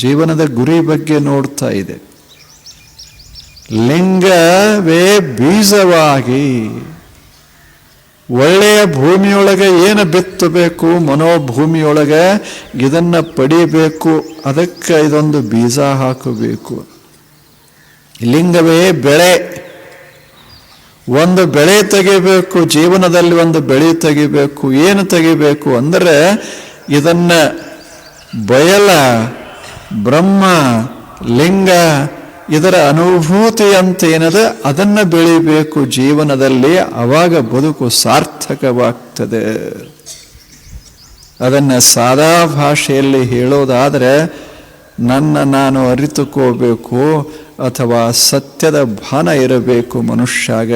ಜೀವನದ ಗುರಿ ಬಗ್ಗೆ ನೋಡ್ತಾ ಇದೆ. ಲಿಂಗವೇ ಬೀಜವಾಗಿ ಒಳ್ಳೆಯ ಭೂಮಿಯೊಳಗೆ ಏನು ಬಿತ್ತಬೇಕು ಮನೋಭೂಮಿಯೊಳಗೆ ಇದನ್ನು ಪಡಿಬೇಕು, ಅದಕ್ಕೆ ಇದೊಂದು ಬೀಜ ಹಾಕಬೇಕು. ಲಿಂಗವೇ ಬೆಳೆ. ಒಂದು ಬೆಳೆ ತೆಗಿಬೇಕು, ಜೀವನದಲ್ಲಿ ಒಂದು ಬೆಳೆ ತೆಗಿಬೇಕು, ಏನು ತೆಗಿಬೇಕು ಅಂದರೆ ಇದನ್ನು ಬಯಲ ಬ್ರಹ್ಮ, ಲಿಂಗ, ಇದರ ಅನುಭೂತಿ ಅಂತ ಏನದ, ಅದನ್ನ ಬೆಳಿಬೇಕು ಜೀವನದಲ್ಲಿ, ಅವಾಗ ಬದುಕು ಸಾರ್ಥಕವಾಗ್ತದೆ. ಅದನ್ನ ಸಾದಾ ಭಾಷೆಯಲ್ಲಿ ಹೇಳೋದಾದರೆ, ನನ್ನ ನಾನು ಅರಿತುಕೋಬೇಕು ಅಥವಾ ಸತ್ಯದ ಭಾನ ಇರಬೇಕು ಮನುಷ್ಯಾಗ,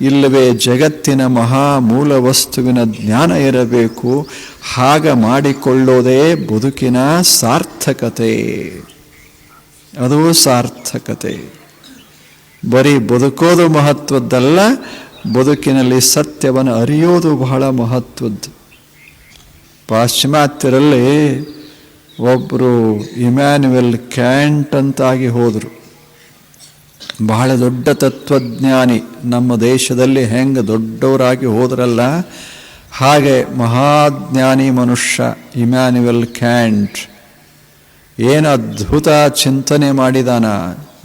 ಇಲ್ಲವೇ ಜಗತ್ತಿನ ಮಹಾ ಮೂಲ ವಸ್ತುವಿನ ಜ್ಞಾನ ಇರಬೇಕು, ಹಾಗ ಮಾಡಿಕೊಳ್ಳೋದೇ ಬದುಕಿನ ಸಾರ್ಥಕತೆ. ಅದು ಸಾರ್ಥಕತೆ. ಬರೀ ಬದುಕೋದು ಮಹತ್ವದ್ದಲ್ಲ, ಬದುಕಿನಲ್ಲಿ ಸತ್ಯವನ್ನು ಅರಿಯೋದು ಬಹಳ ಮಹತ್ವದ್ದು. ಪಾಶ್ಚಿಮಾತ್ಯರಲ್ಲಿ ಒಬ್ಬರು ಇಮ್ಯಾನ್ಯುವೆಲ್ ಕ್ಯಾಂಟ್ ಅಂತಾಗಿ ಹೋದರು. ಬಹಳ ದೊಡ್ಡ ತತ್ವಜ್ಞಾನಿ. ನಮ್ಮ ದೇಶದಲ್ಲಿ ಹೆಂಗೆ ದೊಡ್ಡವರಾಗಿ ಹೋದ್ರಲ್ಲ, ಹಾಗೆ ಮಹಾಜ್ಞಾನಿ ಮನುಷ್ಯ ಇಮ್ಯಾನ್ಯುವೆಲ್ ಕ್ಯಾಂಟ್. ಏನು ಅದ್ಭುತ ಚಿಂತನೆ ಮಾಡಿದಾನ.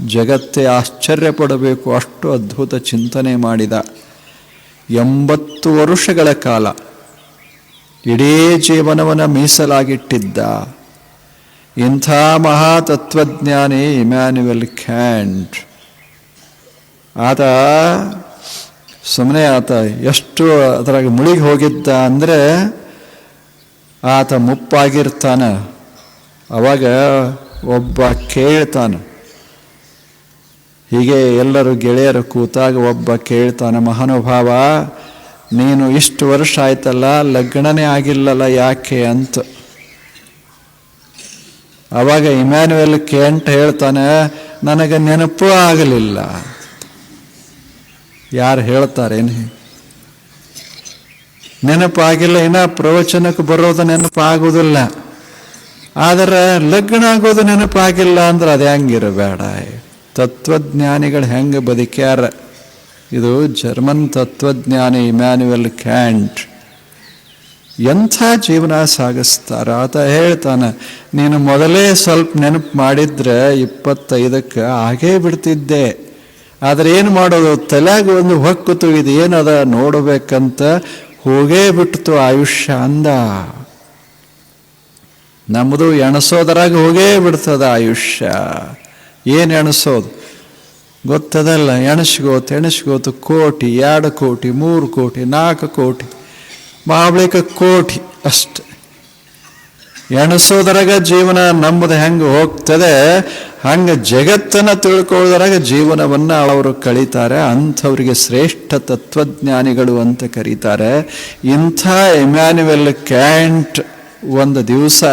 ಜಗತ್ತೇ ಆಶ್ಚರ್ಯ ಪಡಬೇಕು ಅಷ್ಟು ಅದ್ಭುತ ಚಿಂತನೆ ಮಾಡಿದ. ಎಂಬತ್ತು ವರ್ಷಗಳ ಕಾಲ ಇಡೀ ಜೀವನವನ್ನು ಮೀಸಲಾಗಿಟ್ಟಿದ್ದ. ಇಂಥ ಮಹಾತತ್ವಜ್ಞಾನಿ ಇಮ್ಯಾನ್ಯುವೆಲ್ ಕ್ಯಾಂಟ್. ಆತ ಸುಮ್ಮನೆ ಆತ ಎಷ್ಟು ಅದರಾಗ ಮುಳುಗಿ ಹೋಗಿದ್ದ ಅಂದರೆ ಆತ ಮುಪ್ಪಾಗಿರ್ತಾನೆ. ಅವಾಗ ಒಬ್ಬ ಕೇಳ್ತಾನೆ. ಹೀಗೆ ಎಲ್ಲರೂ ಗೆಳೆಯರು ಕೂತಾಗ ಒಬ್ಬ ಕೇಳ್ತಾನೆ, ಮಹಾನುಭಾವ, ನೀನು ಇಷ್ಟು ವರ್ಷ ಆಯ್ತಲ್ಲ, ಲಗ್ನನೇ ಆಗಿಲ್ಲಲ್ಲ ಯಾಕೆ? ಅಂತ. ಅವಾಗ ಇಮ್ಯಾನ್ಯುವೆಲ್ ಕೇಂಟ್ ಹೇಳ್ತಾನೆ, ನನಗೆ ನೆನಪು ಆಗಲಿಲ್ಲ. ಯಾರು ಹೇಳ್ತಾರೇನು? ನೆನಪಾಗಿಲ್ಲ, ಇನ್ನ ಪ್ರವಚನಕ್ಕೆ ಬರೋದು ನೆನಪಾಗೋದಿಲ್ಲ. ಆದರೆ ಲಗ್ನ ಆಗೋದು ನೆನಪಾಗಿಲ್ಲ ಅಂದ್ರೆ ಅದು ಹೆಂಗಿರಬೇಡ. ತತ್ವಜ್ಞಾನಿಗಳು ಹೆಂಗೆ ಬದುಕ್ಯಾರ? ಇದು ಜರ್ಮನ್ ತತ್ವಜ್ಞಾನಿ ಇಮ್ಯಾನ್ಯುವೆಲ್ ಕ್ಯಾಂಟ್. ಎಂಥ ಜೀವನ ಸಾಗಿಸ್ತಾರ? ಆತ ಹೇಳ್ತಾನೆ, ನೀನು ಮೊದಲೇ ಸ್ವಲ್ಪ ನೆನಪು ಮಾಡಿದ್ರೆ ಇಪ್ಪತ್ತೈದಕ್ಕೆ ಆಗೇ ಬಿಡ್ತಿದ್ದೆ. ಆದರೆ ಏನು ಮಾಡೋದು? ತಲೆಯಾಗ ಒಂದು ಹೊಕ್ಕು ಇದು ಏನದ ನೋಡಬೇಕಂತ ಹೋಗೇ ಬಿಟ್ಟಿತು ಆಯುಷ್ಯ ಅಂದ. ನಮ್ಮದು ಎಣಸೋದರಾಗ ಹೋಗೇ ಬಿಡ್ತದ ಆಯುಷ್ಯ. ಏನು ಎಣಸೋದು? ಗೊತ್ತದಲ್ಲ, ಎಣಸ್ಗೋತು ಎಣಸ್ಗೋತು ಕೋಟಿ, ಎರಡು ಕೋಟಿ, ಮೂರು ಕೋಟಿ, ನಾಲ್ಕು ಕೋಟಿ ಮಾಬಳಿಕ ಕೋಟಿ ಅಷ್ಟೆ. ಎಣಸೋದ್ರಾಗ ಜೀವನ ನಮ್ಮದು ಹೆಂಗೆ ಹೋಗ್ತದೆ? ಹಂಗೆ ಜಗತ್ತನ್ನು ತಿಳ್ಕೊಳ್ಳೋದ್ರಾಗ ಜೀವನವನ್ನು ಅವರು ಕಳೀತಾರೆ. ಅಂಥವ್ರಿಗೆ ಶ್ರೇಷ್ಠ ತತ್ವಜ್ಞಾನಿಗಳು ಅಂತ ಕರೀತಾರೆ. ಇಂಥ ಇಮ್ಯಾನ್ಯುವೆಲ್ ಕ್ಯಾಂಟ್ ಒಂದು ದಿವಸ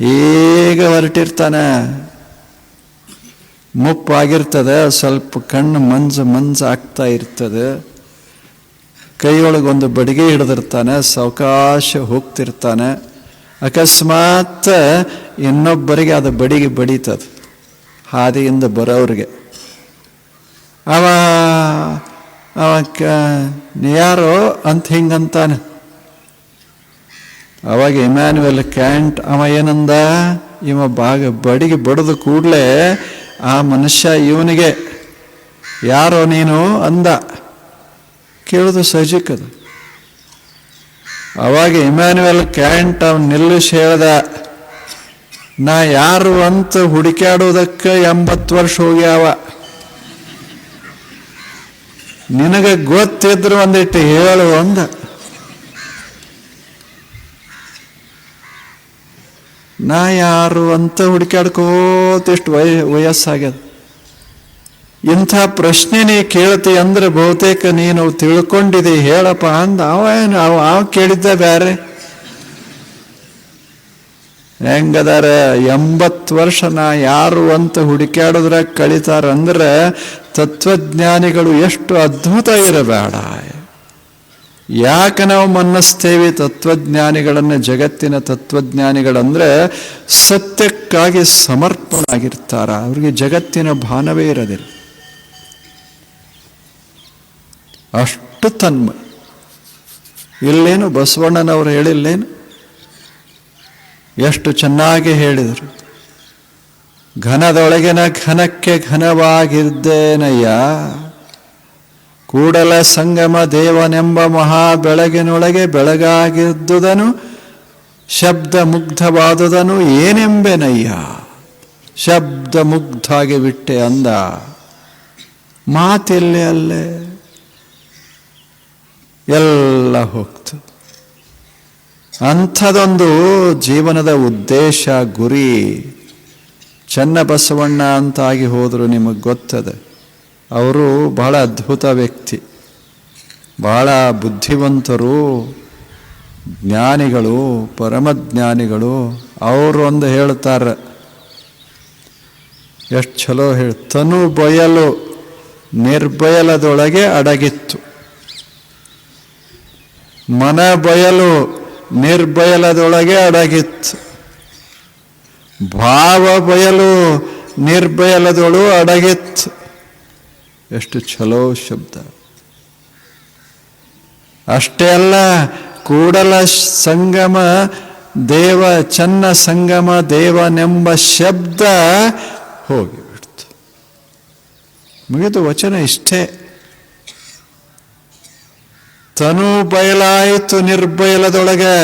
ಈಗ ಹೊರಟಿರ್ತಾನೆ? ಮುಪ್ಪಾಗಿರ್ತದೆ, ಸ್ವಲ್ಪ ಕಣ್ಣು ಮಂಜು ಮಂಜು ಆಗ್ತಾ ಇರ್ತದೆ. ಕೈಯೊಳಗೊಂದು ಬಡಿಗೆ ಹಿಡಿದಿರ್ತಾನೆ, ಸಾವಕಾಶ ಹೋಗ್ತಿರ್ತಾನೆ. ಅಕಸ್ಮಾತ್ ಇನ್ನೊಬ್ಬರಿಗೆ ಅದು ಬಡಿಗೆ ಬಡೀತದೆ, ಹಾದಿಯಿಂದ ಬರೋರಿಗೆ ಅವ ಅವ ಯಾರೋ ಅಂತ ಹಿಂಗಂತಾನೆ. ಅವಾಗ ಇಮ್ಯಾನ್ಯುವೆಲ್ ಕ್ಯಾಂಟ್, ಅವ ಏನಂದ, ಇವ ಬಾಗ ಬಡಿಗೆ ಬಡಿದು ಕೂಡಲೇ ಆ ಮನುಷ್ಯ ಇವನಿಗೆ, ಯಾರೋ ನೀನು ಅಂದ. ಕೇಳೋದು ಸಹಜಕ್ಕದು ಅವಾಗ ಇಮ್ಯಾನ್ಯುವೆಲ್ ಕ್ಯಾಂಟ್ ಅವ್ನು ನಿಲ್ಲಿಸಿ ಹೇಳ್ದ, ನಾ ಯಾರು ಅಂತ ಹುಡುಕ್ಯಾಡೋದಕ್ಕೆ ಎಂಬತ್ತು ವರ್ಷ ಹೋಗ್ಯಾವ. ನಿನಗೆ ಗೊತ್ತಿದ್ರು ಒಂದಿಟ್ಟು ಹೇಳು ಅಂದ. ನಾ ಯಾರು ಅಂತ ಹುಡುಕ್ಯಾಡ್ಕೋತಿಷ್ಟು ವಯ, ವಯಸ್ಸಾಗ್ಯದ. ಇಂಥ ಪ್ರಶ್ನೆ ನೀ ಕೇಳ್ತಿ ಅಂದ್ರೆ ಬಹುತೇಕ ನೀನು ತಿಳ್ಕೊಂಡಿದೆ, ಹೇಳಪ್ಪ ಅಂದ. ಅವ ಏನು, ಅವ ಅವ ಕೇಳಿದ್ದ ಬ್ಯಾರೆ. ಹೆಂಗದಾರ, ಎಂಬತ್ತು ವರ್ಷ ನಾ ಯಾರು ಅಂತ ಹುಡುಕ್ಯಾಡೋದ್ರಾಗ ಕಳಿತಾರ ಅಂದ್ರೆ ತತ್ವಜ್ಞಾನಿಗಳು ಎಷ್ಟು ಅದ್ಭುತ ಇರಬೇಡ. ಯಾಕೆ ನಾವು ಮನ್ನಿಸ್ತೇವೆ ತತ್ವಜ್ಞಾನಿಗಳನ್ನು, ಜಗತ್ತಿನ ತತ್ವಜ್ಞಾನಿಗಳಂದ್ರೆ ಸತ್ಯಕ್ಕಾಗಿ ಸಮರ್ಪಣಾಗಿರ್ತಾರ. ಅವ್ರಿಗೆ ಜಗತ್ತಿನ ಭಾನವೇ ಇರೋದಿಲ್ಲ. ಅಷ್ಟು ತನ್ಮ. ಇಲ್ಲೇನು ಬಸವಣ್ಣನವರು ಹೇಳಿಲ್ಲೇನು? ಎಷ್ಟು ಚೆನ್ನಾಗಿ ಹೇಳಿದರು. ಘನದೊಳಗಿನ ಘನಕ್ಕೆ ಘನವಾಗಿದ್ದೇನಯ್ಯ? ಕೂಡಲ ಸಂಗಮ ದೇವನೆಂಬ ಮಹಾ ಬೆಳಗಿನೊಳಗೆ ಬೆಳಗಾಗಿದ್ದುದನು ಶಬ್ದ ಮುಗ್ಧವಾದುದನು ಏನೆಂಬೆನಯ್ಯ? ಶಬ್ದ ಮುಗ್ಧಾಗಿ ಬಿಟ್ಟೆ ಅಂದ. ಮಾತೆಲ್ಲೇ ಅಲ್ಲೇ. ಎಲ್ಲ ಹೋಗ್ತು. ಅಂಥದೊಂದು ಜೀವನದ ಉದ್ದೇಶ ಗುರಿ ಚನ್ನಬಸವಣ್ಣ ಅಂತಾಗಿ ಹೋದರೂ ನಿಮಗೆ ಗೊತ್ತದೆ. ಅವರು ಬಹಳ ಅದ್ಭುತ ವ್ಯಕ್ತಿ. ಬಹಳ ಬುದ್ಧಿವಂತರು, ಜ್ಞಾನಿಗಳು, ಪರಮಜ್ಞಾನಿಗಳು. ಅವರು ಒಂದು ಹೇಳ್ತಾರೆ, ಎಷ್ಟು ಚಲೋ ಹೇಳ್ತನು ಬಯಲು, ನಿರ್ಬಯಲದೊಳಗೆ ಅಡಗಿತ್ತು. ಮನ ಬಯಲು ನಿರ್ಬಯಲದೊಳಗೆ ಅಡಗಿತ್ತು. ಭಾವ ಬಯಲು ನಿರ್ಬಯಲದೊಳು ಅಡಗಿತ್ತು. ಎಷ್ಟು ಚಲೋ ಶಬ್ದ. ಅಷ್ಟೇ ಅಲ್ಲ, ಕೂಡಲ ಸಂಗಮ, ದೇವ ಚನ್ನ ಸಂಗಮ ದೇವನೆಂಬ ಶಬ್ದ ಹೋಗಿಬಿಡ್ತು. ಮುಗಿದು ವಚನ ಇಷ್ಟೇ. ತನು ಬಯಲಾಯಿತು ನಿರ್ಬಯಲದೊಳಗೆ.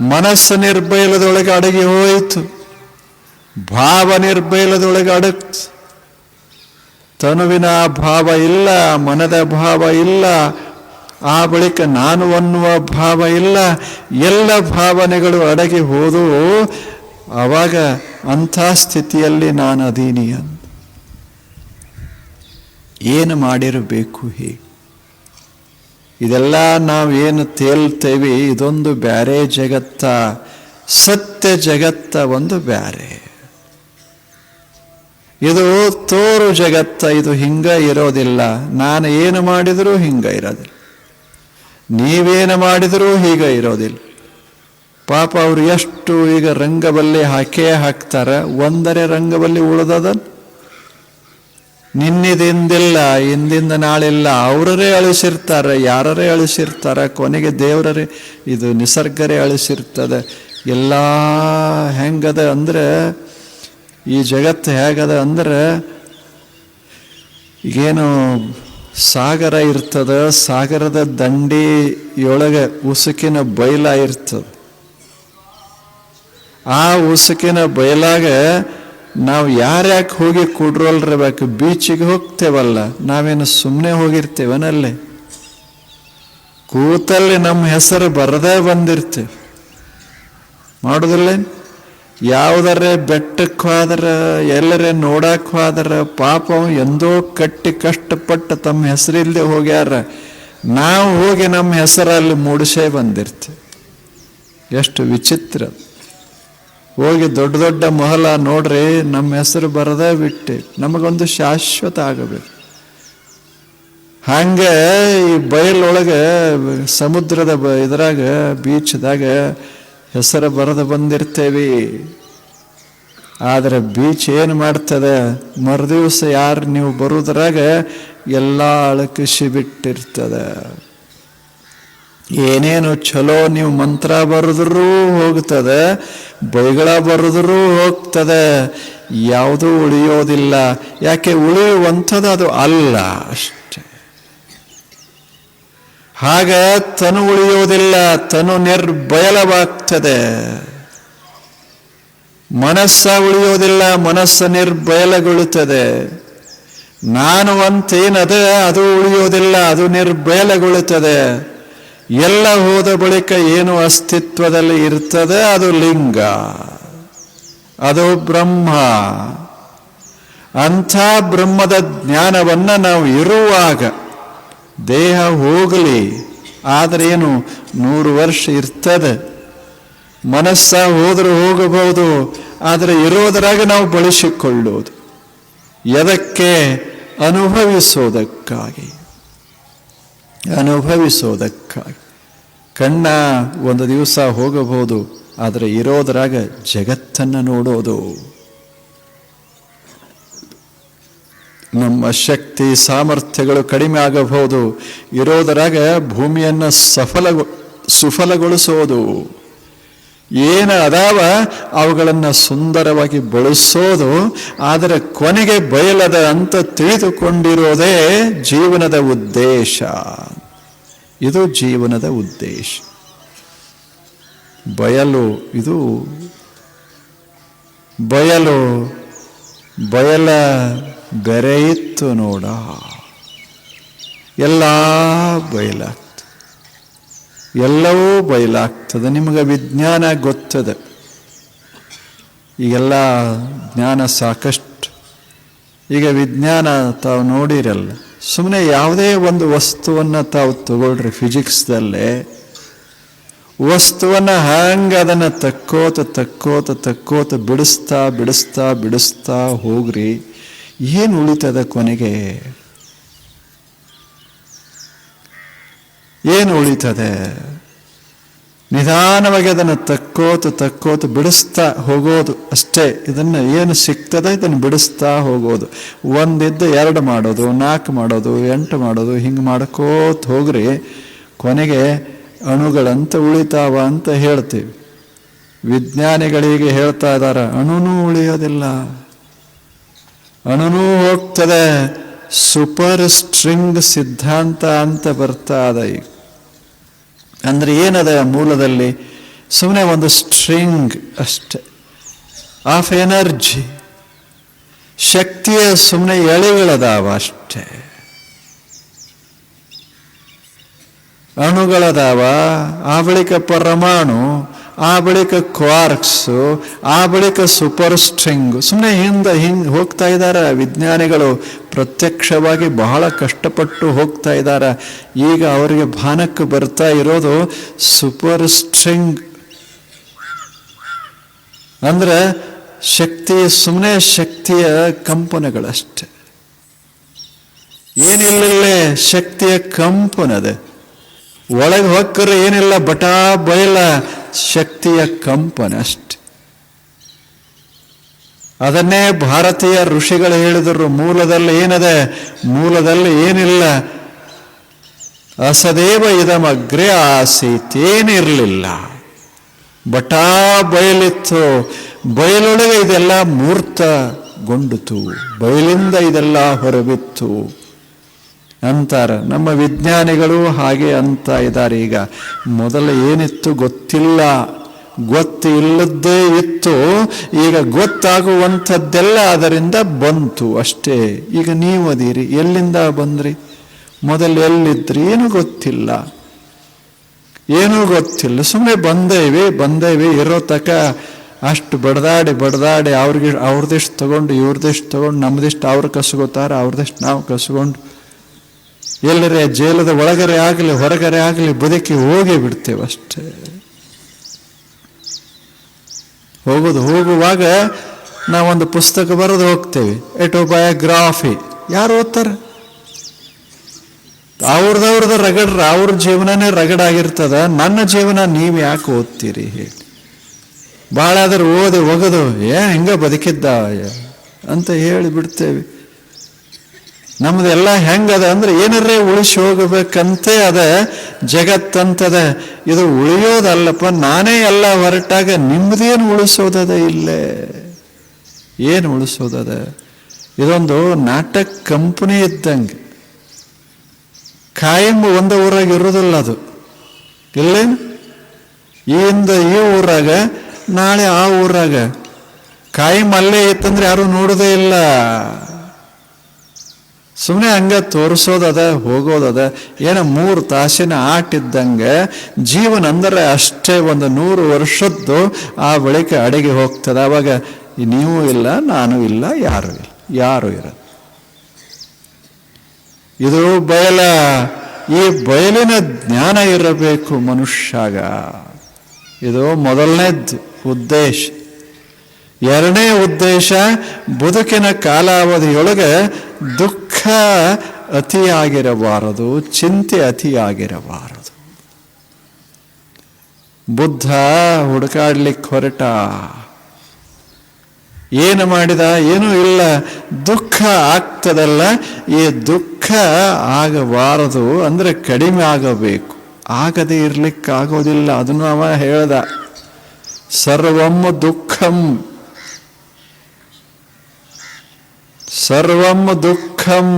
ಮನಸ್ಸು ನಿರ್ಬಯಲದೊಳಗೆ ಅಡಗಿ ಹೋಯಿತು. ಭಾವ ನಿರ್ಬಯಲದೊಳಗೆ ಅಡಗ್ತು. ತನುವಿನ ಭಾವ ಇಲ್ಲ, ಮನದ ಭಾವ ಇಲ್ಲ, ಆ ಬಳಿಕ ನಾನು ಅನ್ನುವ ಭಾವ ಇಲ್ಲ, ಎಲ್ಲ ಭಾವನೆಗಳು ಅಡಗಿ ಹೋದವು ಆವಾಗ ಅಂಥ ಸ್ಥಿತಿಯಲ್ಲಿ ನಾನು ಅದೀನಿ ಅಂತ ಏನು ಮಾಡಿರಬೇಕು ಹೀಗೆ? ಇದೆಲ್ಲ ನಾವೇನು ತೇಲ್ತೇವಿ, ಇದೊಂದು ಬ್ಯಾರೆ ಜಗತ್ತ, ಸತ್ಯ ಜಗತ್ತ ಒಂದು ಬ್ಯಾರೆ. ಇದು ತೋರು ಜಗತ್ತ, ಇದು ಹಿಂಗ ಇರೋದಿಲ್ಲ. ನಾನು ಏನು ಮಾಡಿದರೂ ಹಿಂಗ ಇರೋದಿಲ್ಲ. ನೀವೇನು ಮಾಡಿದರೂ ಹೀಗ ಇರೋದಿಲ್ಲ. ಪಾಪ ಅವರು ಎಷ್ಟು ಈಗ ರಂಗಬಲ್ಲಿ ಹಾಕೇ ಹಾಕ್ತಾರೆ, ಒಂದರೆ ರಂಗಬಲ್ಲಿ ಉಳಿದದ ನಿನ್ನಿದಿಂದಿಲ್ಲ ಇಂದಿಂದ ನಾಳಿಲ್ಲ. ಅವರೇ ಅಳಿಸಿರ್ತಾರೆ, ಯಾರರೇ ಅಳಿಸಿರ್ತಾರೆ, ಕೊನೆಗೆ ದೇವರೇ ಇದು ನಿಸರ್ಗರೇ ಅಳಿಸಿರ್ತದೆ. ಎಲ್ಲ ಹೆಂಗದ ಅಂದ್ರೆ, ಈ ಜಗತ್ತು ಹೇಗದ ಅಂದ್ರೆ ಏನು ಸಾಗರ ಇರ್ತದ, ಸಾಗರದ ದಂಡಿಯೊಳಗೆ ಉಸುಕಿನ ಬಯಲ ಇರ್ತದೆ ಆ ಉಸುಕಿನ ಬಯಲಾಗ ನಾವು ಯಾರ್ಯಾಕೆ ಹೋಗಿ ಕುಡ್ರೋಲ್ರಬೇಕು ಬೀಚಿಗೆ ಹೋಗ್ತೇವಲ್ಲ. ನಾವೇನು ಸುಮ್ಮನೆ ಹೋಗಿರ್ತೇವನಲ್ಲಿ? ಕೂತಲ್ಲಿ ನಮ್ಮ ಹೆಸರು ಬರದೇ ಬಂದಿರ್ತೇವೆ ಮಾಡೋದಲ್ಲೇನು ಯಾವುದಾರೆ ಬೆಟ್ಟಕ್ಕೆ ಹೋದ್ರೆ, ಎಲ್ಲರೇ ನೋಡಕ್ಕೆ ಹೋದ್ರೆ ಪಾಪ ಎಂದೋ ಕಟ್ಟಿ ಕಷ್ಟಪಟ್ಟು ತಮ್ಮ ಹೆಸರಿಲ್ಲದೆ ಹೋಗ್ಯಾರ. ನಾವು ಹೋಗಿ ನಮ್ಮ ಹೆಸರಲ್ಲಿ ಮೂಡಿಸೇ ಬಂದಿರ್ತೀವಿ ಎಷ್ಟು ವಿಚಿತ್ರ. ಹೋಗಿ ದೊಡ್ಡ ದೊಡ್ಡ ಮೊಹಲ ನೋಡ್ರಿ ನಮ್ಮ ಹೆಸರು ಬರದೇ ಬಿಟ್ಟು ನಮಗೊಂದು ಶಾಶ್ವತ ಆಗಬೇಕು. ಹಂಗೆ ಈ ಬಯಲೊಳಗೆ ಸಮುದ್ರದ ಬ ಇದ್ರಾಗ ಬೀಚ್ದಾಗ ಹೆಸರು ಬರೆದು ಬಂದಿರ್ತೇವಿ. ಆದರೆ ಬೀಚ್ ಏನು ಮಾಡ್ತದೆ? ಮರುದಿವಸ ಯಾರು ನೀವು ಬರೋದ್ರಾಗ ಎಲ್ಲ ಅಳಕಿಸಿ ಬಿಟ್ಟಿರ್ತದೆ. ಏನೇನು ಚಲೋ ನೀವು ಮಂತ್ರ ಬರೆದ್ರೂ ಹೋಗ್ತದೆ, ಬೈಗಳ ಬರೆದ್ರೂ ಹೋಗ್ತದೆ, ಯಾವುದೂ ಉಳಿಯೋದಿಲ್ಲ. ಯಾಕೆ ಉಳಿಯುವಂಥದ್ದು ಅದು ಅಲ್ಲ ಅಷ್ಟೆ. ಹಾಗ ತನು ಉಳಿಯೋದಿಲ್ಲ, ತನು ನಿರ್ಬಯಲವಾಗ್ತದೆ. ಮನಸ್ಸ ಉಳಿಯೋದಿಲ್ಲ, ಮನಸ್ಸು ನಿರ್ಬಯಲಗೊಳ್ಳುತ್ತದೆ. ನಾನು ಅಂತೇನದೆ, ಅದು ಉಳಿಯೋದಿಲ್ಲ, ಅದು ನಿರ್ಬಯಲಗೊಳ್ಳುತ್ತದೆ. ಎಲ್ಲ ಹೋದ ಬಳಿಕ ಏನು ಅಸ್ತಿತ್ವದಲ್ಲಿ ಇರ್ತದೆ? ಅದು ಲಿಂಗ. ಅದು ಬ್ರಹ್ಮ. ಅಂಥ ಬ್ರಹ್ಮದ ಜ್ಞಾನವನ್ನು ನಾವು ಇರುವಾಗ ದೇಹ ಹೋಗಲಿ. ಆದರೆ ಏನು? ನೂರು ವರ್ಷ ಇರ್ತದೆ. ಮನಸ್ಸ ಹೋದರೂ ಹೋಗಬಹುದು. ಆದರೆ ಇರೋದರಾಗ ನಾವು ಬಳಸಿಕೊಳ್ಳೋದು. ಎದಕ್ಕೆ ಅನುಭವಿಸೋದಕ್ಕಾಗಿ. ಅನುಭವಿಸೋದಕ್ಕಾಗಿ ಕಣ್ಣ ಒಂದು ದಿವಸ ಹೋಗಬಹುದು, ಆದರೆ ಇರೋದ್ರಾಗ ಜಗತ್ತನ್ನು ನೋಡೋದು. ನಮ್ಮ ಶಕ್ತಿ, ಸಾಮರ್ಥ್ಯಗಳು ಕಡಿಮೆ ಆಗಬಹುದು, ಇರೋದರಾಗ ಭೂಮಿಯನ್ನು ಸಫಲಗೊ, ಸುಫಲಗೊಳಿಸೋದು. ಏನು ಅದಾವ ಅವುಗಳನ್ನು ಸುಂದರವಾಗಿ ಬಳಸೋದು, ಆದರೆ ಕೊನೆಗೆ ಬಯಲದ ಅಂತ ತಿಳಿದುಕೊಂಡಿರೋದೇ ಜೀವನದ ಉದ್ದೇಶ. ಇದು ಜೀವನದ ಉದ್ದೇಶ. ಬಯಲು, ಇದು ಬಯಲು, ಬಯಲ ಬೆರೆಯಿತ್ತು ನೋಡ. ಎಲ್ಲ ಬಯಲಾಗ್ತದೆ ಎಲ್ಲವೂ ಬಯಲಾಗ್ತದೆ, ನಿಮಗೆ ವಿಜ್ಞಾನ ಗೊತ್ತದೆ. ಈಗೆಲ್ಲ ಜ್ಞಾನ ಸಾಕಷ್ಟು. ಈಗ ವಿಜ್ಞಾನ ತಾವು ನೋಡಿರಲ್ಲ. ಸುಮ್ಮನೆ ಯಾವುದೇ ಒಂದು ವಸ್ತುವನ್ನು ತಾವು ತಗೊಳ್ರಿ ಫಿಸಿಕ್ಸ್ದಲ್ಲೇ ವಸ್ತುವನ್ನು ಹಂಗೆ ಅದನ್ನು ತಕ್ಕೋತ ತಕ್ಕೋತ ತಕ್ಕೋತ ಬಿಡಿಸ್ತಾ ಬಿಡಿಸ್ತಾ ಬಿಡಿಸ್ತಾ ಹೋಗ್ರಿ. ಏನು ಉಳಿತದ ಕೊನೆಗೆ? ಏನು ಉಳಿತದೆ? ನಿಧಾನವಾಗಿ ಅದನ್ನು ತಕ್ಕೋತು ತಕ್ಕೋತು ಬಿಡಿಸ್ತಾ ಹೋಗೋದು ಅಷ್ಟೇ. ಇದನ್ನು ಏನು ಸಿಗ್ತದೆ ಇದನ್ನು ಬಿಡಿಸ್ತಾ ಹೋಗೋದು. ಒಂದಿದ್ದು ಎರಡು ಮಾಡೋದು, ನಾಲ್ಕು ಮಾಡೋದು, ಎಂಟು ಮಾಡೋದು, ಹಿಂಗೆ ಮಾಡ್ಕೋತ ಹೋಗ್ರಿ, ಕೊನೆಗೆ ಅಣುಗಳಂತ ಉಳಿತಾವ ಅಂತ ಹೇಳ್ತೀವಿ. ವಿಜ್ಞಾನಿಗಳಿಗೆ ಹೇಳ್ತಾ ಇದ್ದಾರೆ, ಅಣುನೂ ಉಳಿಯೋದಿಲ್ಲ. ಅಣುನೂ ಹೋಗ್ತದೆ, ಸೂಪರ್ ಸ್ಟ್ರಿಂಗ್ ಸಿದ್ಧಾಂತ ಅಂತ ಬರ್ತಾ ಅದ ಈಗ. ಅಂದ್ರೆ ಏನದ ಮೂಲದಲ್ಲಿ? ಸುಮ್ಮನೆ ಒಂದು ಸ್ಟ್ರಿಂಗ್ ಅಷ್ಟೆ. Of energy. ಶಕ್ತಿಯ ಸುಮ್ಮನೆ ಎಳೆಗಳದಾವ ಅಷ್ಟೇ. ಅಣುಗಳದಾವ. ಆ ಬಳಿಕ ಪರಮಾಣು ಆ ಬಳಿಕ ಕ್ವಾರ್ಕ್ಸು, ಆ ಬಳಿಕ ಸೂಪರ್ ಸ್ಟ್ರಿಂಗ್. ಸುಮ್ಮನೆ ಹಿಂದೆ ಹಿಂಗೆ ಹೋಗ್ತಾ ಇದ್ದಾರೆ ವಿಜ್ಞಾನಿಗಳು. ಪ್ರತ್ಯಕ್ಷವಾಗಿ ಬಹಳ ಕಷ್ಟಪಟ್ಟು ಹೋಗ್ತಾ ಇದ್ದಾರೆ ಈಗ ಅವರಿಗೆ ಭಾನಕ್ಕೆ ಬರ್ತಾ ಇರೋದು ಸೂಪರ್ ಸ್ಟ್ರಿಂಗ್. ಅಂದ್ರೆ ಶಕ್ತಿ ಸುಮ್ಮನೆ ಶಕ್ತಿಯ ಕಂಪನಗಳಷ್ಟೆ. ಏನಿಲ್ಲಲ್ಲೇ ಶಕ್ತಿಯ ಕಂಪನದ. ಒಳಗೆ ಹೊಕ್ಕರೆ ಏನಿಲ್ಲ, ಬಟಾ ಬಯಲ, ಶಕ್ತಿಯ ಕಂಪನ ಅಷ್ಟೆ. ಅದನ್ನೇ ಭಾರತೀಯ ಋಷಿಗಳು ಹೇಳಿದರು, ಮೂಲದಲ್ಲಿ ಏನದೆ? ಮೂಲದಲ್ಲಿ ಏನಿಲ್ಲ. ಅಸದೇವ ಇದಮಗ್ರೆ ಆಸೀತ್ ಏನಿರಲಿಲ್ಲ ಬಟಾ ಬಯಲಿತ್ತು. ಬಯಲೊಳಗೆ ಇದೆಲ್ಲ ಮೂರ್ತಗೊಂಡಿತು ಬಯಲಿಂದ ಇದೆಲ್ಲ ಹೊರಬಿತ್ತು. ಅಂತಾರ. ನಮ್ಮ ವಿಜ್ಞಾನಿಗಳು ಹಾಗೆ ಅಂತ ಇದ್ದಾರೆ. ಈಗ ಮೊದಲು ಏನಿತ್ತು ಗೊತ್ತಿಲ್ಲ. ಗೊತ್ತು ಇಲ್ಲದ್ದೇ ಇತ್ತು. ಈಗ ಗೊತ್ತಾಗುವಂಥದ್ದೆಲ್ಲ ಅದರಿಂದ ಬಂತು ಅಷ್ಟೇ. ಈಗ ನೀವು ಅದೀರಿ ಎಲ್ಲಿಂದ ಬಂದ್ರಿ? ಮೊದಲು ಎಲ್ಲಿದ್ರಿ? ಏನು ಗೊತ್ತಿಲ್ಲ. ಏನೂ ಗೊತ್ತಿಲ್ಲ. ಸುಮ್ಮನೆ ಬಂದೇವಿ ಬಂದೇವಿ ಇರೋ ತಕ ಅಷ್ಟು ಬಡದಾಡಿ ಬಡದಾಡಿ ಅವ್ರಿಗೆ, ಅವ್ರದಿಷ್ಟು ತಗೊಂಡು, ಇವ್ರದಿಷ್ಟು ತಗೊಂಡು, ನಮ್ದಿಷ್ಟು ಅವ್ರು ಕಸ್ಕೋತಾರ, ಅವ್ರದಿಷ್ಟು ನಾವು ಕಸ್ಕೊಂಡು ಎಲ್ಲರೇ ಜೇಲದ ಒಳಗರೆ ಆಗಲಿ, ಹೊರಗರೆ ಆಗಲಿ ಬದುಕಿ ಹೋಗೇ ಬಿಡ್ತೇವೆ ಅಷ್ಟೇ. ಹೋಗೋದು ಹೋಗುವಾಗ ನಾವೊಂದು ಪುಸ್ತಕ ಬರೆದು ಹೋಗ್ತೇವೆ. ಎಟೋಬಯೋಗ್ರಾಫಿ ಯಾರು ಓದ್ತಾರೆ? ಅವ್ರದವ್ರದ ರಗಡ್ರ, ಅವ್ರ ಜೀವನನೇ ರಗಡಾಗಿರ್ತದ. ನನ್ನ ಜೀವನ ನೀವು ಯಾಕೆ ಓದ್ತೀರಿ ಹೇಳಿ. ಭಾಳ ಓದು ಒಗದು, ಏ, ಹಿಂಗ ಬದುಕಿದ್ದ ಅಂತ ಹೇಳಿ ಬಿಡ್ತೇವೆ. ನಮ್ದೆಲ್ಲ ಹೆಂಗದ ಅಂದ್ರೆ ಏನರೇ ಉಳಿಸಿ ಹೋಗಬೇಕಂತೆ ಅದ ಜಗತ್ತಂತದ. ಇದು ಉಳಿಯೋದಲ್ಲಪ್ಪ, ನಾನೇ ಎಲ್ಲ ಹೊರಟಾಗ ನಿಮ್ದೇನು ಉಳಿಸೋದದ ಇಲ್ಲೇ? ಏನು ಉಳಿಸೋದದ? ಇದೊಂದು ನಾಟಕ ಕಂಪನಿ ಇದ್ದಂಗೆ. ಕಾಯಂ ಒಂದು ಊರಾಗ ಇರೋದಿಲ್ಲ ಅದು. ಇಲ್ಲೇನು? ಈಯಿಂದ ಈ ಊರಾಗ, ನಾಳೆ ಆ ಊರಾಗ. ಕಾಯಂ ಅಲ್ಲೇ ಇತ್ತಂದ್ರೆ ಯಾರು ನೋಡೋದೇ ಇಲ್ಲ. ಸುಮ್ಮನೆ ಹಂಗೆ ತೋರಿಸೋದದ, ಹೋಗೋದದ, ಏನೋ ಮೂರು ತಾಸಿನ ಆಟಿದ್ದಂಗೆ ಜೀವನ ಅಂದರೆ ಅಷ್ಟೇ ಒಂದು ನೂರು ವರ್ಷದ್ದು ಆ ಬಳಿಕ ಅಡಿಗೆ ಹೋಗ್ತದೆ. ಅವಾಗ ನೀವು ಇಲ್ಲ, ನಾನು ಇಲ್ಲ, ಯಾರು ಇಲ್ಲ, ಯಾರು ಇರೋದು ಇದು ಬಯಲ, ಈ ಬಯಲಿನ ಜ್ಞಾನ ಇರಬೇಕು ಮನುಷ್ಯಾಗ. ಇದು ಮೊದಲನೇ ಉದ್ದೇಶ. ಎರಡನೇ ಉದ್ದೇಶ, ಬದುಕಿನ ಕಾಲಾವಧಿಯೊಳಗೆ ದುಃಖ ಅತಿಯಾಗಿರಬಾರದು, ಚಿಂತೆ ಅತಿಯಾಗಿರಬಾರದು. ಬುದ್ಧ ಹುಡುಕಾಡ್ಲಿಕ್ಕೆ ಹೊರಟ. ಏನು ಮಾಡಿದ? ಏನೂ ಇಲ್ಲ. ದುಃಖ ಆಗ್ತದಲ್ಲ. ಈ ದುಃಖ ಆಗಬಾರದು ಅಂದ್ರೆ ಕಡಿಮೆ ಆಗಬೇಕು. ಆಗದೆ ಇರಲಿಕ್ಕಾಗೋದಿಲ್ಲ. ಅದನ್ನು ಅವ ಹೇಳ್ದ. ಸರ್ವಮ್ಮ ದುಃಖಂ. ಸರ್ವಂ ದುಃಖಂ.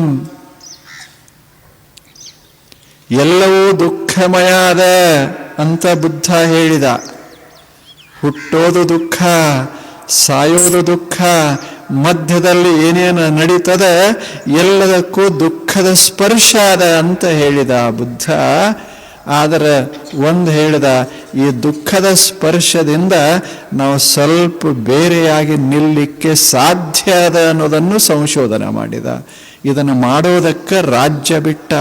ಎಲ್ಲವೂ ದುಃಖಮಯ ಅದ ಅಂತ ಬುದ್ಧ ಹೇಳಿದ. ಹುಟ್ಟೋದು ದುಃಖ, ಸಾಯೋದು ದುಃಖ, ಮಧ್ಯದಲ್ಲಿ ಏನೇನು ನಡೀತದೆ ಎಲ್ಲದಕ್ಕೂ ದುಃಖದ ಸ್ಪರ್ಶ ಅದ ಅಂತ ಹೇಳಿದ ಬುದ್ಧ. ಆದರೆ ಒಂದು ಹೇಳಿದ, ಈ ದುಃಖದ ಸ್ಪರ್ಶದಿಂದ ನಾವು ಸ್ವಲ್ಪ ಬೇರೆಯಾಗಿ ನಿಲ್ಲಿಕ್ಕೆ ಸಾಧ್ಯ ಅದ ಅನ್ನೋದನ್ನು ಸಂಶೋಧನೆ ಮಾಡಿದ. ಇದನ್ನು ಮಾಡೋದಕ್ಕೆ ರಾಜ್ಯ ಬಿಟ್ಟ.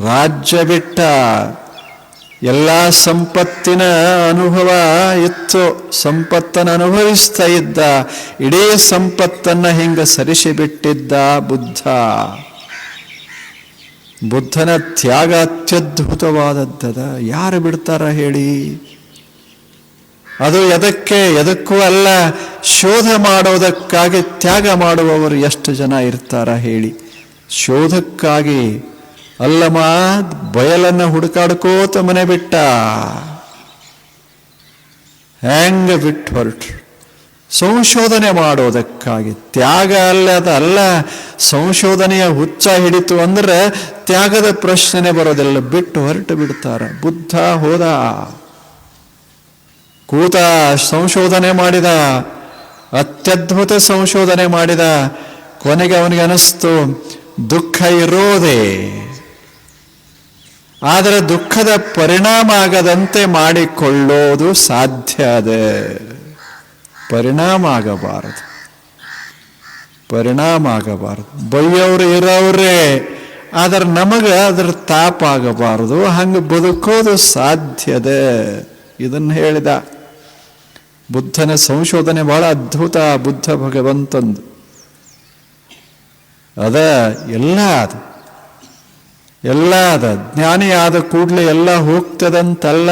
ರಾಜ್ಯ ಬಿಟ್ಟ. ಎಲ್ಲ ಸಂಪತ್ತಿನ ಅನುಭವ ಇತ್ತು, ಸಂಪತ್ತನ್ನು ಅನುಭವಿಸ್ತಾ ಇದ್ದ, ಇಡೀ ಸಂಪತ್ತನ್ನು ಹಿಂಗೆ ಸರಿಸಿಬಿಟ್ಟಿದ್ದ ಬುದ್ಧ. ಬುದ್ಧನ ತ್ಯಾಗ ಅತ್ಯದ್ಭುತವಾದದ್ದದ. ಯಾರು ಬಿಡ್ತಾರ ಹೇಳಿ? ಅದು ಎದಕ್ಕೆ, ಎದಕ್ಕೂ ಅಲ್ಲ, ಶೋಧ ಮಾಡೋದಕ್ಕಾಗಿ ತ್ಯಾಗ ಮಾಡುವವರು ಎಷ್ಟು ಜನ ಇರ್ತಾರ ಹೇಳಿ. ಶೋಧಕ್ಕಾಗಿ ಅಲ್ಲಮ್ಮ, ಬಯಲನ್ನು ಹುಡುಕಾಡ್ಕೋತ ಮನೆ ಬಿಟ್ಟ. ಹೆಂಗ ಬಿಟ್ಟು ಹೊರಟ್ರು? ಸಂಶೋಧನೆ ಮಾಡೋದಕ್ಕಾಗಿ. ತ್ಯಾಗ ಅಲ್ಲ ಅದಲ್ಲ, ಸಂಶೋಧನೆಯ ಹುಚ್ಚ ಹಿಡಿತು ಅಂದ್ರೆ ತ್ಯಾಗದ ಪ್ರಶ್ನೆ ಬರೋದೆಲ್ಲ. ಬಿಟ್ಟು ಹೊರಟು ಬಿಡ್ತಾರೆ. ಬುದ್ಧ ಹೋದ. ಕೂತ ಸಂಶೋಧನೆ ಮಾಡಿದ. ಅತ್ಯದ್ಭುತ ಸಂಶೋಧನೆ ಮಾಡಿದ. ಕೊನೆಗೆ ಅವನಿಗೆ ಅನಿಸ್ತು, ದುಃಖ ಇರೋದೇ. ಆದರೆ ದುಃಖದ ಪರಿಣಾಮ ಆಗದಂತೆ ಮಾಡಿಕೊಳ್ಳೋದು ಸಾಧ್ಯ ಅದೆ. ಪರಿಣಾಮ ಆಗಬಾರದು ಪರಿಣಾಮ ಆಗಬಾರದು ಬೈಯವ್ರು, ಇರೋವ್ರೆ, ಆದ್ರೆ ನಮಗೆ ಅದ್ರ ತಾಪ ಆಗಬಾರದು ಹಂಗೆ ಬದುಕೋದು ಸಾಧ್ಯದೆ. ಇದನ್ನು ಹೇಳಿದ ಬುದ್ಧನ ಸಂಶೋಧನೆ ಬಹಳ ಅದ್ಭುತ ಬುದ್ಧ ಭಗವಂತಂದು. ಅದ ಎಲ್ಲ ಅದು. ಎಲ್ಲ ಅದ. ಜ್ಞಾನಿ ಆದ ಕೂಡಲೇ ಎಲ್ಲ ಹೋಗ್ತದಂತಲ್ಲ,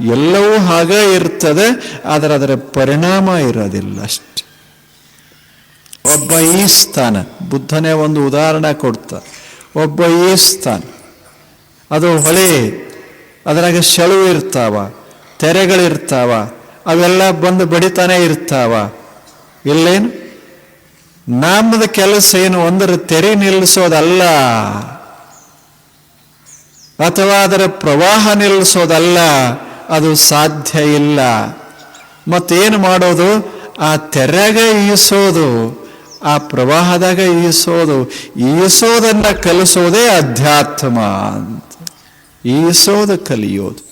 ಎಲ್ಲವೂ ಹಾಗೆ ಇರ್ತದೆ, ಆದರೆ ಅದರ ಪರಿಣಾಮ ಇರೋದಿಲ್ಲ ಅಷ್ಟೆ. ಒಬ್ಬ ಈ ಸ್ಥಾನ, ಬುದ್ಧನೇ ಒಂದು ಉದಾಹರಣೆ ಕೊಡ್ತ. ಒಬ್ಬ ಈ ಸ್ಥಾನ, ಅದು ಹೊಳೆ, ಅದರಾಗ ಸೆಳುವು ಇರ್ತಾವ, ತೆರೆಗಳಿರ್ತಾವ, ಅವೆಲ್ಲ ಬಂದು ಬಡಿತಾನೆ ಇರ್ತಾವ. ಇಲ್ಲೇನು? ನಮ್ಮದ ಕೆಲಸ ಏನು? ಅಂದ್ರೆ ತೆರೆ ನಿಲ್ಲಿಸೋದಲ್ಲ. ಅಥವಾ ಅದರ ಪ್ರವಾಹ ನಿಲ್ಲಿಸೋದಲ್ಲ, ಅದು ಸಾಧ್ಯ ಇಲ್ಲ. ಮತ್ತೇನು ಮಾಡೋದು? ಆ ತೆರೆಗ ಈಸೋದು, ಆ ಪ್ರವಾಹದಾಗ ಈಸೋದು. ಈಸೋದನ್ನ ಕಲಿಸೋದೇ ಅಧ್ಯಾತ್ಮ ಅಂತ. ಈಸೋದು ಕಲಿಯೋದು.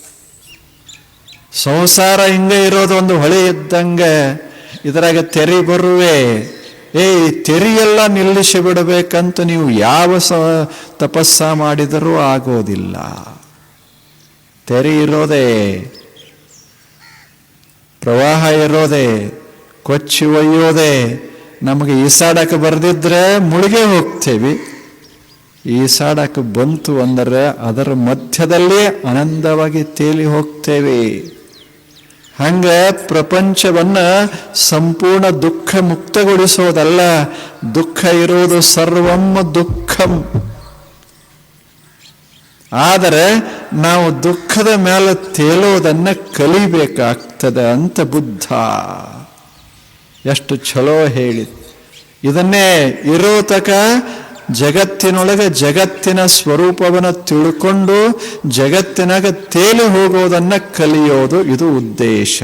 ಸಂಸಾರ ಹಿಂಗೆ ಇರೋದು ಒಂದು ಹೊಳೆ ಇದ್ದಂಗೆ, ಇದರಾಗ ತೆರೆ ಬರುವೆ. ಏ ತೆರಿಯೆಲ್ಲ ನಿಲ್ಲಿಸಿ ಬಿಡಬೇಕಂತ ನೀವು ಯಾವ ಸ, ತಪಸ್ಸ ಮಾಡಿದರೂ ಆಗೋದಿಲ್ಲ. ತೆರಿ ಇರೋದೇ, ಪ್ರವಾಹ ಇರೋದೇ, ಕೊಚ್ಚಿ ಒಯ್ಯೋದೇ, ನಮಗೆ ಈಸಾಡಕ್ಕೆ ಬರೆದಿದ್ರೆ ಮುಳುಗೆ ಹೋಗ್ತೇವೆ. ಈಸಾಡಕ್ಕೆ ಬಂತು ಅಂದರೆ ಅದರ ಮಧ್ಯದಲ್ಲಿ ಆನಂದವಾಗಿ ತೇಲಿ ಹೋಗ್ತೇವೆ. ಹಂಗ ಪ್ರಪಂಚವನ್ನ ಸಂಪೂರ್ಣ ದುಃಖ ಮುಕ್ತಗೊಳಿಸೋದಲ್ಲ ದುಃಖ ಇರೋದು ಸರ್ವಂ ದುಃಖಂ. ಆದರೆ ನಾವು ದುಃಖದ ಮೇಲೆ ತೇಲೋದನ್ನ ಕಲಿಬೇಕಾಗ್ತದೆ ಅಂತ ಬುದ್ಧ. ಎಷ್ಟು ಚಲೋ ಹೇಳಿ ಇದನ್ನೇ ಇರೋ ತಕ ಜಗತ್ತಿನೊಳಗೆ ಜಗತ್ತಿನ ಸ್ವರೂಪವನ್ನು ತಿಳ್ಕೊಂಡು ಜಗತ್ತಿನಾಗ ತೇಲಿ ಹೋಗೋದನ್ನ ಕಲಿಯೋದು ಇದು ಉದ್ದೇಶ.